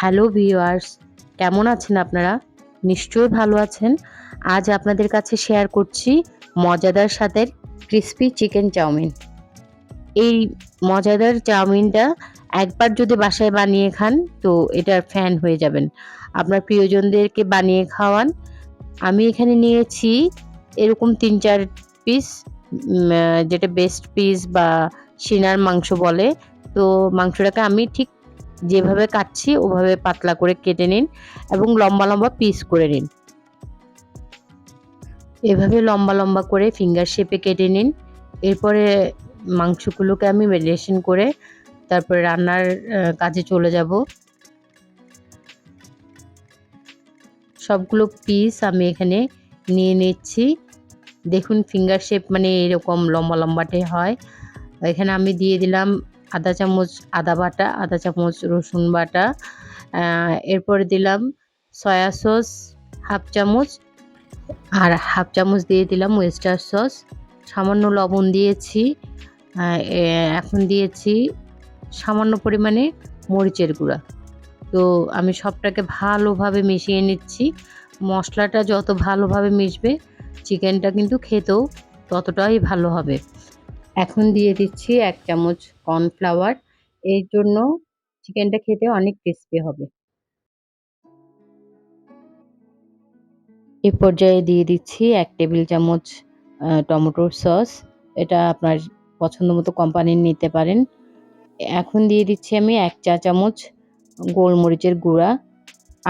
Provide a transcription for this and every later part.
Hello viewers কেমন আছেন আপনারা? নিশ্চয়ই ভালো আছেন। আজ আপনাদের কাছে শেয়ার করছি মজাদার স্বাদের ক্রিস্পি চিকেন চাউমিন। এই মজাদার চাউমিনটা একবার যদি বাসায় বানিয়ে খান, তো এটার ফ্যান হয়ে যাবেন। আপনার প্রিয়জনদেরকে বানিয়ে খাওয়ান। আমি এখানে নিয়েছি এরকম তিন চার পিস যেটা বেস্ট পিস বা সিনার মাংস বলে। তো মাংসটাকে আমি ঠিক যেভাবে কাটছি, ওভাবে পাতলা করে কেটে নিন এবং লম্বা লম্বা পিস করে নিন। এভাবে লম্বা লম্বা করে ফিঙ্গার শেপে কেটে নিন। এরপরে মাংসগুলোকে আমি মেডিটেশন করে তারপরে রান্নার কাজে চলে যাব। সবগুলো পিস আমি এখানে নিয়ে নিচ্ছি। দেখুন ফিঙ্গার শেপ মানে এরকম লম্বা লম্বাটে হয়। এখানে আমি দিয়ে দিলাম আধা চামচ আদা বাটা আধা চামচ রসুন বাটা এরপরে দিলাম সয়া সস হাফ চামচ, আর হাফ চামচ দিয়ে দিলাম ওয়েস্টার সস। সামান্য লবণ দিয়েছি এখন দিয়েছি সামান্য পরিমাণে মরিচের গুঁড়া। তো আমি সবটাকে ভালোভাবে মিশিয়ে নিচ্ছি। মশলাটা যত ভালোভাবে মিশবে, চিকেনটা কিন্তু খেতেও ততটাই ভালো হবে। এখন দিয়ে দিচ্ছি এক চামচ কর্নফ্লাওয়ার। এর জন্য চিকেনটা খেতে অনেক টেস্টি হবে। এই পর্যায়ে দিয়ে দিচ্ছি এক টেবিল চামচ টমেটোর সস। এটা আপনার পছন্দ মতো কোম্পানির নিতে পারেন। এখন দিয়ে দিচ্ছি আমি এক চা চামচ গোলমরিচের গুঁড়া।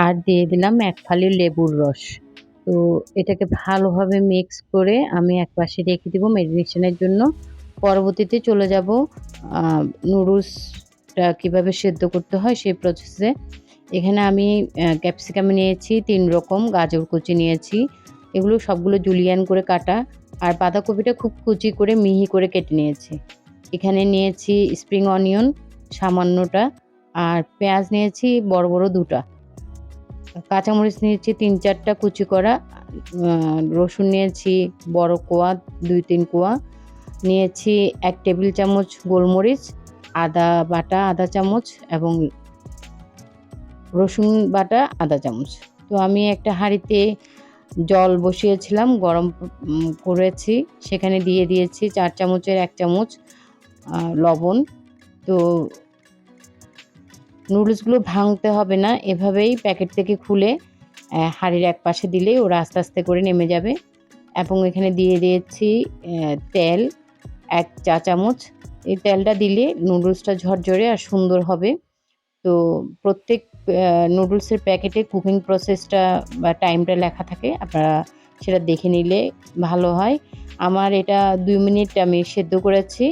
আর দিয়ে দিলাম এক ফালি লেবুর রস। তো এটাকে ভালোভাবে মিক্স করে আমি এক পাশে রেখে দেবো মেডিনেশনের জন্য। পরবর্তীতে চলে যাব নুডলসটা কীভাবে সেদ্ধ করতে হয় সেই প্রসেসে এখানে আমি ক্যাপসিকাম নিয়েছি, তিন রকম, গাজর কুচি নিয়েছি। এগুলো সবগুলো জুলিয়ান করে কাটা, আর বাঁধাকপিটা খুব কুচি করে মিহি করে কেটে নিয়েছি। এখানে নিয়েছি স্প্রিং অনিয়ন সামান্যটা, আর পেঁয়াজ নিয়েছি বড় বড় দুটা। কাঁচামরিচ নিয়েছি তিন চারটা কুচি করা রসুন নিয়েছি বড় কোয়া, দুই তিন কোয়া নিয়েছি এক টেবিল চামচ গোলমরিচ, আদা বাটা আধা চামচ এবং রসুন বাটা আধা চামচ। তো আমি একটা হাঁড়িতে জল বসিয়েছিলাম, গরম করেছি। সেখানে দিয়ে দিয়েছি চার চামচের এক চামচ লবণ। তো নুডলসগুলো ভাঙতে হবে না, এভাবেই প্যাকেট থেকে খুলে হাঁড়ির এক পাশে দিলেই ওরা আস্তে আস্তে করে নেমে যাবে। এবং এখানে দিয়ে দিয়েছি তেল। এক চা চামচ। এই তেলটা দিলে নুডলসটা ঝরঝরে আর সুন্দর হবে। তো প্রত্যেক নুডলসের প্যাকেটে কুকিং প্রসেসটা বা টাইমটা লেখা থাকে। আপনারা সেটা দেখে নিলে ভালো হয়। আমার এটা দুই মিনিট আমি সেদ্ধ করেছি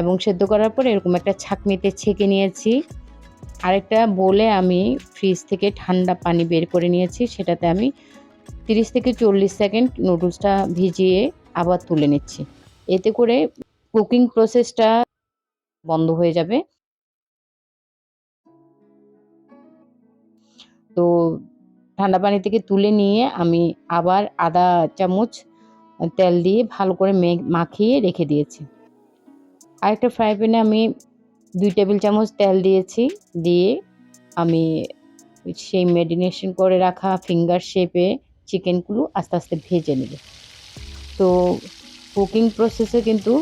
এবং সেদ্ধ করার পর এরকম একটা ছাকনিতে ছেঁকে নিয়েছি। আরেকটা বলে আমি ফ্রিজ থেকে ঠান্ডা পানি বের করে নিয়েছি। সেটাতে আমি তিরিশ থেকে চল্লিশ সেকেন্ড নুডলসটা ভিজিয়ে আবার তুলে নিচ্ছি। এতে করে কুকিং প্রসেসটা বন্ধ হয়ে যাবে। তো ঠান্ডা পানি থেকে তুলে নিয়ে আমি আবার আদা চামচ, তেল দিয়ে ভালো করে মাখিয়ে রেখে দিয়েছি। আরেকটা ফ্রাই প্যানে আমি দুই টেবিল চামচ তেল দিয়েছি, দিয়ে আমি সেই মেডিনেশন করে রাখা ফিঙ্গার শেপে চিকেনগুলো আস্তে আস্তে ভেজে নেব। তো কুকিং প্রসেসে কিন্তু,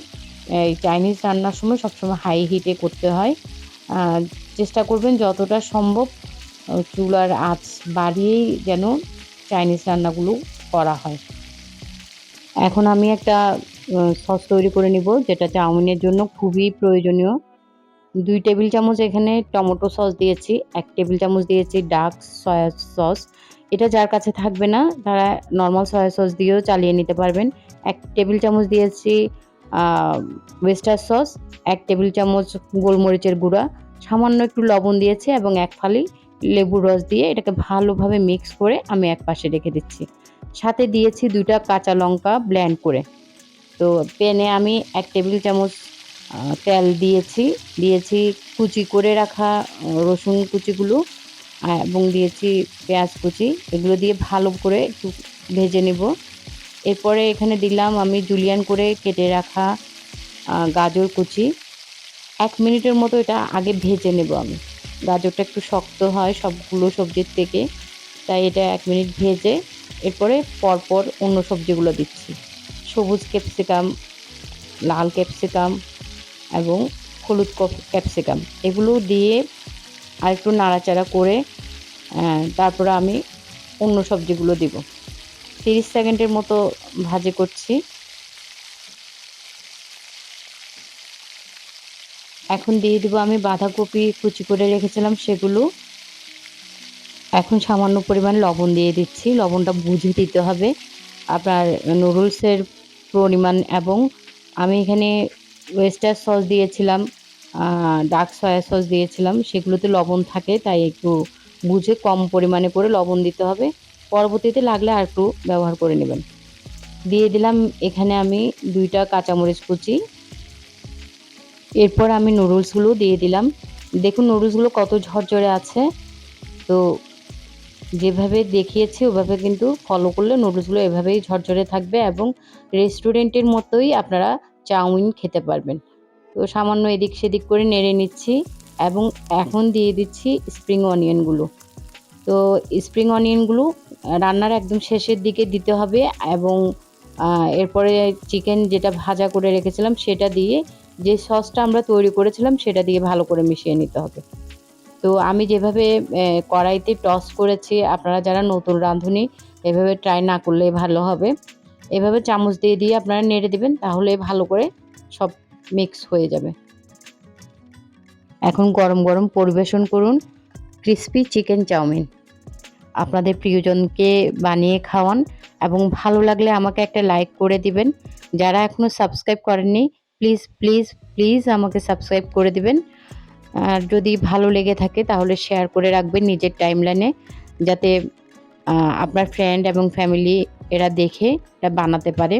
এই চাইনিজ রান্নার সময় সবসময় হাই হিটে করতে হয়। চেষ্টা করবেন যতটা সম্ভব চুলার আঁচ বাড়িয়েই যেন চাইনিজ রান্নাগুলো করা হয়। এখন আমি একটা সস তৈরি করে নিব, যেটা চাউমিনের জন্য খুবই প্রয়োজনীয়। দুই টেবিল চামচ এখানে টমেটো সস দিয়েছি, এক টেবিল চামচ দিয়েছি ডার্ক সয়া সস এটা যার কাছে থাকবে না, তারা নর্মাল সয়া সস দিয়েও চালিয়ে নিতে পারবেন। এক টেবিল চামচ দিয়েছি ওয়েস্টার সস এক টেবিল চামচ গোলমরিচের গুঁড়া, সামান্য একটু লবণ দিয়েছি এবং এক ফালি লেবুর রস দিয়ে এটাকে ভালোভাবে মিক্স করে আমি এক পাশে রেখে দিচ্ছি। সাথে দিয়েছি দুইটা কাঁচা লঙ্কা ব্ল্যান্ড করে। তো প্যানে আমি এক টেবিল চামচ তেল দিয়েছি দিয়েছি কুচি করে রাখা রসুন কুচিগুলো। এবং দিয়েছি পেঁয়াজ কুচি। এগুলো দিয়ে ভালো করে একটু ভেজে নেব। এরপরে এখানে দিলাম আমি জুলিয়ান করে কেটে রাখা গাজর কুচি। এক মিনিটের মতো এটা আগে ভেজে নেব আমি। গাজরটা একটু শক্ত হয় সবগুলো সবজির থেকে, তাই এটা এক মিনিট ভেজে এরপরে পরপর অন্য সবজিগুলো দিচ্ছি। সবুজ ক্যাপসিকাম, লাল ক্যাপসিকাম এবং হলুদ ক্যাপসিকাম। এগুলো দিয়ে আর একটু নাড়াচাড়া করে তারপরে আমি অন্য সবজিগুলো দিব। তিরিশ সেকেন্ডের মতো ভাজি করছি। এখন দিয়ে দিব আমি বাঁধাকপি, কুচি করে রেখেছিলাম সেগুলো। এখন সামান্য পরিমাণ লবণ দিয়ে দিচ্ছি। লবণটা বুঝে দিতে হবে। আপনার নুডলসের পরিমাণ এবং আমি এখানে ওয়েস্টার সস দিয়েছিলাম। ডার্ক সয়া সস দিয়েছিলাম, সেগুলোতে লবণ থাকে, তাই একটু বুঝে কম পরিমাণে করে লবণ দিতে হবে। পরবর্তীতে লাগলে আর একটু ব্যবহার করে নেবেন। দিয়ে দিলাম এখানে আমি দুইটা কাঁচামরিচ কুচি। এরপর আমি নুডলসগুলো দিয়ে দিলাম। দেখুন নুডলসগুলো কত ঝরঝরে আছে। তো যেভাবে দেখিয়েছি, ওভাবে কিন্তু ফলো করলে নুডলসগুলো এভাবেই ঝরঝরে থাকবে এবং রেস্টুরেন্টের মতোই আপনারা চাউমিন খেতে পারবেন। তো সামান্য এদিক সেদিক করে নেড়ে নিচ্ছি এবং এখন দিয়ে দিচ্ছি স্প্রিং অনিয়নগুলো তো স্প্রিং অনিয়নগুলো রান্নার একদম শেষের দিকে দিতে হবে এবং এরপরে চিকেন যেটা ভাজা করে রেখেছিলাম সেটা দিয়ে যে সসটা আমরা তৈরি করেছিলাম সেটা দিয়ে ভালো করে মিশিয়ে নিতে হবে। তো আমি যেভাবে কড়াইতে টস করেছি, আপনারা যারা নতুন রাঁধুনি, এভাবে ট্রাই না করলে ভালো হবে। এভাবে চামচ দিয়ে দিয়ে আপনারা নেড়ে দেবেন, তাহলে ভালো করে সব মিক্স হয়ে যাবে। এখন গরম গরম পরিবেশন করুন ক্রিস্পি চিকেন চাউমিন। আপনাদের প্রিয়জনকে বানিয়ে খাওয়ান এবং ভালো লাগলে আমাকে একটা লাইক করে দিবেন। যারা এখনও সাবস্ক্রাইব করেননি প্লিজ প্লিজ প্লিজ আমাকে সাবস্ক্রাইব করে দিবেন। আর যদি ভালো লেগে থাকে তাহলে শেয়ার করে রাখবেন নিজের টাইমলাইনে যাতে আপনার ফ্রেন্ড এবং ফ্যামিলি এরা দেখে এটা বানাতে পারে।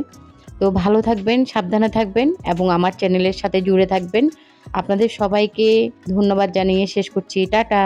তো ভালো থাকবেন, সাবধানে থাকবেন এবং আমার চ্যানেলের সাথে জুড়ে থাকবেন। আপনাদের সবাইকে ধন্যবাদ জানিয়ে শেষ করছি। টাটা।